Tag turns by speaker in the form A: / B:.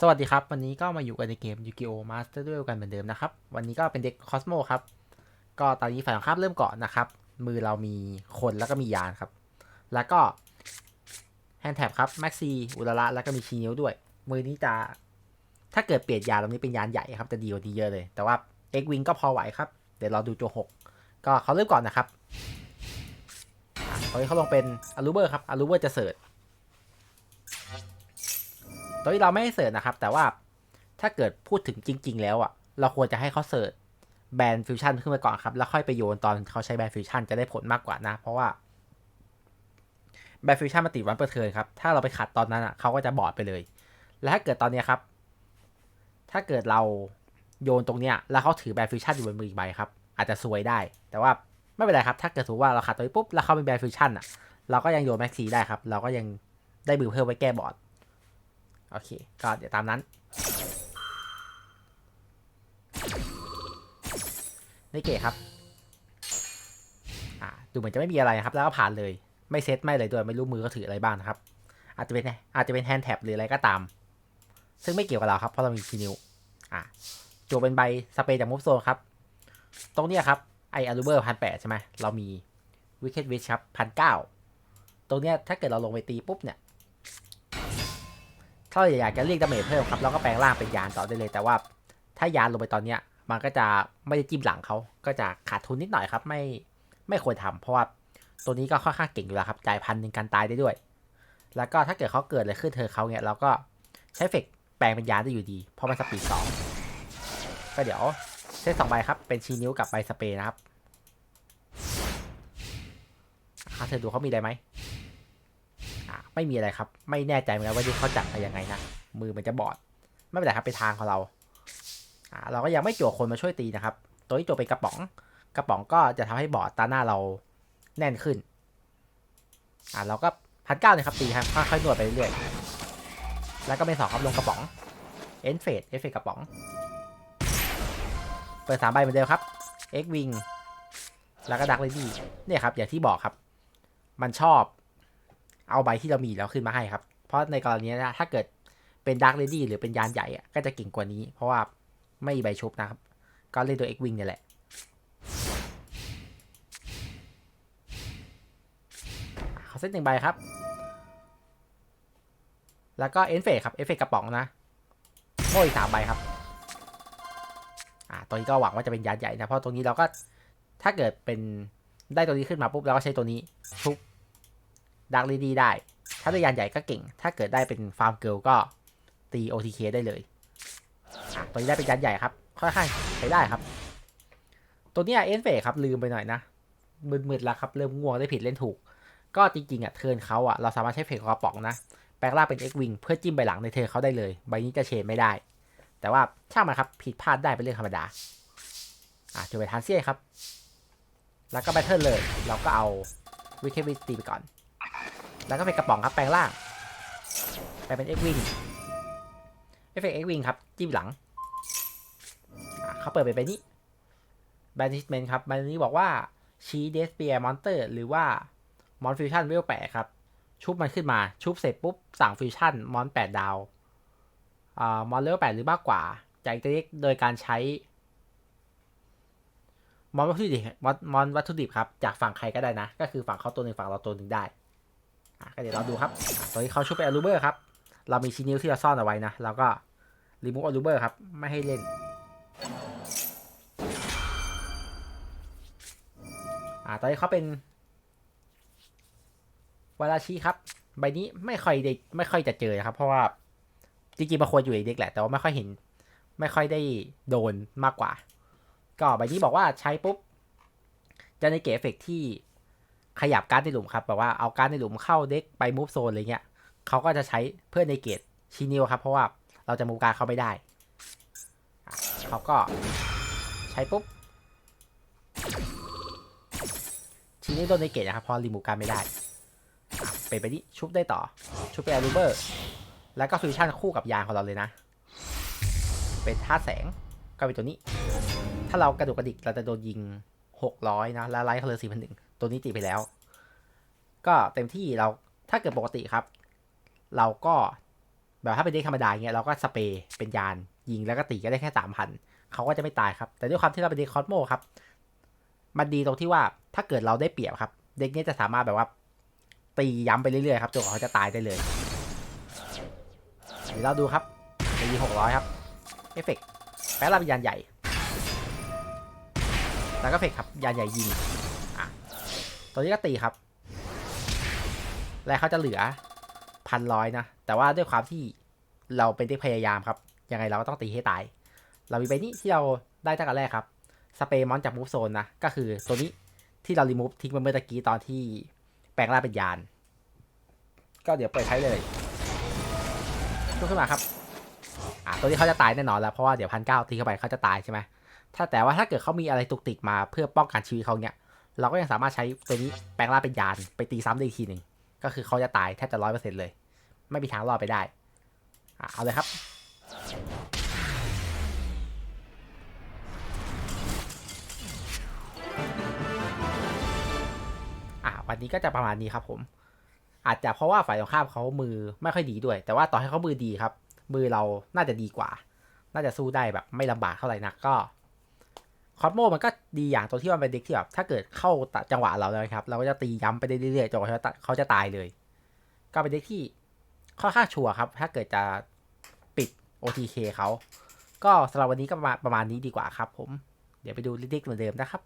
A: สวัสดีครับ วันนี้ก็มาอยู่กันในเกม Yu-Gi-Oh! Master Duel กันเหมือนเดิมนะครับ วันนี้ก็เป็นเด็ก Cosmo ครับ ก็ตอนนี้ฝ่ายตรงข้ามเริ่มเก่อนนะครับ มือเรามีคนแล้วก็มียานครับ แล้วก็แฮนด์แท็บครับแม็กซีอุลาระแล้วก็มีชีนิวด้วย มือนี้จะถ้าเกิดเปลี่ยนยานลำนี้เป็นยานใหญ่ครับจะดีกว่านี้เยอะเลย แต่ว่า X Wing ก็พอไหวครับ เดี๋ยวเราดูโจหกก็เขาเริ่มก่อนนะครับตอนนี้เขาลงเป็นอารูเบอร์ครับอารูเบอร์จะเสิร์ช ตอนนี้เราไม่ให้เสิร์ชนะครับ แต่ว่าถ้าเกิดพูดถึงจริง ๆ แล้วอะ เราควรจะให้เขาเสิร์ชแบรนด์ฟิวชั่นขึ้นมาก่อนครับ แล้วค่อยไปโยนตอนเขาใช้แบรนด์ฟิวชั่นจะได้ผลมากกว่านะ เพราะว่าแบรนด์ฟิวชั่นมาติดวันเปอร์เทินครับ ถ้าเราไปขัดตอนนั้นอะเขาก็จะบอดไปเลย แล้วถ้าเกิดตอนนี้ครับ ถ้าเกิดเราโยนตรงเนี้ยแล้วเขาถือแบรนด์ฟิวชั่นอยู่บนมืออีกใบครับ อาจจะซวยได้ แต่ว่าไม่เป็นไรครับ ถ้าเกิดสมมติว่าเราขัดตัวนี้ปุ๊บแล้วเขาเป็นแบรนด์ฟิวชั่นอะ เราก็ยังโยนแม็กซีได้ครับ เราก็ยังได้มือเพิ่มไว้แก้บอร์ด โอเค ก็เดี๋ยวตามนั้นนี่เก๋ครับ อ่า ดูเหมือนจะไม่มีอะไรนะครับ แล้วก็ผ่านเลย ไม่เซตไม่เลยด้วย ไม่รู้มือก็ถืออะไรบ้างนะครับ อาจจะเป็นอาจจะเป็นแฮนด์แท็บหรืออะไรก็ตาม ซึ่งไม่เกี่ยวกับเราครับ เพราะเรามีคีนิว อ่าโจเป็นใบสเปรย์จากมูฟโซครับ ตรงนี้ครับ ไออารูเบอร์พันแปดใช่ไหม เรามีวิกเก็ตวิชครับพันเก้าตรงเนี้ยถ้าเกิดเราลงไปตีปุ๊บเนี่ย ถ้าอยากจะเรียกดาเมจเพิ่มครับเราก็แปลงร่างเป็นยานต่อได้เลย แต่ว่าถ้ายานลงไปตอนเนี้ยมันก็จะไม่ได้จิ้มหลังเขาก็จะขาดทุนนิดหน่อยครับ ไม่ไม่ควรทำเพราะว่าตัวนี้ก็ค่อนข้างเก่งอยู่แล้วครับจ่ายพันหนึ่งการตายได้ด้วย แล้วก็ถ้าเกิดเขาเกิดอะไรขึ้นเธอเขาเนี่ยเราก็ใช้เฟกแปลงเป็นยานได้อยู่ดี เพราะมันสปีดสองก็เดี๋ยวเซตสองใบครับ เป็นชีนิ้วกับใบสเปรย์นะครับอะเธอดูเขามีอะไรไหม ไม่มีอะไรครับ ไม่แน่ใจเหมือนกันว่าที่เขาจัดไปยังไงนะ มือมันจะบอด ไม่เป็นไรครับไปทางของเราอ่าเราก็ยังไม่จั่วคนมาช่วยตีนะครับ ตัวที่จั่วเป็นกระป๋อง กระป๋องก็จะทำให้บอดตาหน้าเราแน่นขึ้นอ่าเราก็พันเก้าเลยครับตีครับค่อยๆนวดไปเรื่อยๆแล้วก็เป็นสองครับลงกระป๋องเอ็นเฟดเอฟเฟกกระป๋อง เปิดสามใบเหมือนเดิมครับ X Wing แล้วก็ดักเลยดีเนี่ยครับ อย่างที่บอกครับ มันชอบ เอาใบที่เรามีแล้วขึ้นมาให้ครับ เพราะในกรณีนะถ้าเกิดเป็นดาร์ l เลดี้หรือเป็นยานใหญ่อะก็จะเก่งกว่านี้ เพราะว่าไม่มีใบชุบนะครับ ก็เล่นตัว X Wing เนี่ยแหละเขาเซตหนึ่งใบครับ แล้วก็เอฟเฟกครับ เอฟเฟกกระป๋องนะโม่อีกสามใบครับอ่าตัวนี้ก็หวังว่าจะเป็นยานใหญ่นะ เพราะตรงนี้เราก็ถ้าเกิดเป็นได้ตัวนี้ขึ้นมาปุ๊บเราก็ใช้ตัวนี้ชุบ ดักลีดีได้ ถ้าได้ยานใหญ่ก็เก่ง ถ้าเกิดได้เป็นฟาร์มเกิลก็ตี OTK ได้เลย ตัวนี้ได้เป็นยานใหญ่ครับ ค่อนข้างใช้ได้ครับ ตัวนี้เอ็นเฟครับลืมไปหน่อยนะ มืดๆแล้วครับ เริ่มง่วงได้ผิดเล่นถูก ก็จริงๆอะเทิร์นเขาอะเราสามารถใช้เฟกกระป๋องนะ แปลงร่างเป็น X Wing เพื่อจิ้มใบหลังในเทิร์นเขาได้เลย ใบนี้จะเชนไม่ได้ แต่ว่าช่างมันครับผิดพลาดได้เป็นเรื่องธรรมดา อะจบไปทานเซียครับ แล้วก็แบทเทิลเลย เราก็เอาวิเกวิสตีไปก่อน แล้วก็เป็นกระป๋องครับแปลงร่างแปลงเป็น X Wing เอฟเฟกต์ X Wing ครับจิ้มหลังเขาเปิดไปไปนี้ Banishment ครับใบนนี้บอกว่าชี้เดสเปียมอนเตอร์หรือว่ามอนฟิวชั่นเวลแปครับ ชุบมันขึ้นมาชุบเสร็จปุ๊บ สั่งฟิวชั่นมอนแปดดาวอ่ามอนเลเวลแปดหรือมากกว่าจากตัวเล็กโดยการใช้มอนวัตถุดิบมอนวัตถุดิบครับ จากฝั่งใครก็ได้นะ ก็คือฝั่งเขาตัวหนึ่งฝั่งเราตัวหนึ่งได้ ก็เดี๋ยวเราดูครับตอนนี้เขาชุบไปอลูเบอร์ครับ เรามีชิ้นนิ้วที่เราซ่อนเอาไว้นะ เราก็รีมูฟอลูเบอร์ครับ ไม่ให้เล่นอ่าตอนนี้เขาเป็นวาราชิครับ ใบนี้ไม่ค่อยได้ไม่ค่อยจะเจอนะครับ เพราะว่าจริงๆมาควรอยู่ในเด็กแหละ แต่ว่าไม่ค่อยเห็น ไม่ค่อยได้โดนมากกว่า ก็ใบนี้บอกว่าใช้ปุ๊บจะในเกตเอฟเฟกที่ ขยับการ์ดในหลุมครับแบบว่าเอาการ์ดในหลุมเข้าเด็กไปมูฟโซนอะไรเงี้ยเขาก็จะใช้เพื่อในเกตชินิวครับ เพราะว่าเราจะมูฟการ์ดเขาไม่ได้ เขาก็ใช้ปุ๊บชินิวโดนในเกตนะครับพราะรีมูฟการ์ดไม่ได้เป็นไปนี้ชุบได้ต่อ ชุบไปอารูเบอร์ แล้วก็ฟิวชั่นคู่กับยางของเราเลยนะ เป็นท่าแสงก็เป็นตัวนี้ ถ้าเรากระดุกกระดิกเราจะโดนยิงหกร้อยนะ แล้วไลท์เขาเลยสี่พันหนึ่ง ตัวนี้ตีไปแล้ว ก็เต็มที่เราถ้าเกิดปกติครับ เราก็แบบถ้าเป็นเด็กธรรมดาเงี้ยเราก็สเปรย์เป็นยานยิงแล้วก็ตีก็ได้แค่สามพันเขาก็จะไม่ตายครับ แต่ด้วยความที่เราเป็นเด็กคอสโมครับ มันดีตรงที่ว่าถ้าเกิดเราได้เปรียบครับ เด็กนี้จะสามารถแบบว่า ตีย้ำไปเรื่อยๆครับจนกว่าเขาจะตายได้เลยเดี๋ยวเราดูครับตีหกร้อยครับเอฟเฟกต์แปลงร่าเป็นยานใหญ่ แล้วก็เฟกครับยานใหญ่ยิง ตัวนี้ก็ตีครับ แล้วเขาจะเหลือพันร้อยนะ แต่ว่าด้วยความที่เราเป็นเด็กพยายามครับ ยังไงเราก็ต้องตีให้ตาย เรามีใบนี้ที่เราได้ตั้งแต่แรกครับ สเปรย์มอนจากมูฟโซนนะ ก็คือตัวนี้ที่เรารีมูฟทิ้งไปเมื่อตะกี้ตอนที่แปลงร่างเป็นยาน ก็เดี๋ยวเปิดใช้เลยลุกขึ้นมาครับ อ่าตัวนี้เขาจะตายแน่นอนแล้ว เพราะว่าเดี๋ยวพันเก้าตีเข้าไปเขาจะตายใช่ไหมถ้าแต่ว่าถ้าเกิดเขามีอะไรตุกติกมาเพื่อป้องกันชีวิตเขาเนี่ย เราก็ยังสามารถใช้ตัวนี้แปลงร่างเป็นยานไปตีซ้ำได้อีกทีหนึ่งก็คือเขาจะตายแทบจะร้อยเปอร์เซ็นต์เลย ไม่มีทางรอดไปได้อะเอาเลยครับ อะวันนี้ก็จะประมาณนี้ครับผม อาจจะเพราะว่าฝ่ายตรงข้ามเขามือไม่ค่อยดีด้วย แต่ว่าต่อให้เขามือดีครับ มือเราน่าจะดีกว่า น่าจะสู้ได้แบบไม่ลำบากเท่าไหร่นักก็ คอสโมมันก็ดีอย่างตัวที่มันเป็นเด็กที่แบบถ้าเกิดเข้าจังหวะเราแล้วครับ เราก็จะตีย้ำไปเรื่อยๆจนกว่าเขาจะเขาจะตายเลย ก็เป็นเด็กที่ค่อนข้างชัวร์ครับ ถ้าเกิดจะปิด OTK เขา ก็สำหรับวันนี้ก็ประมาณนี้ดีกว่าครับผม เดี๋ยวไปดูลิดิกเหมือนเดิมนะครับ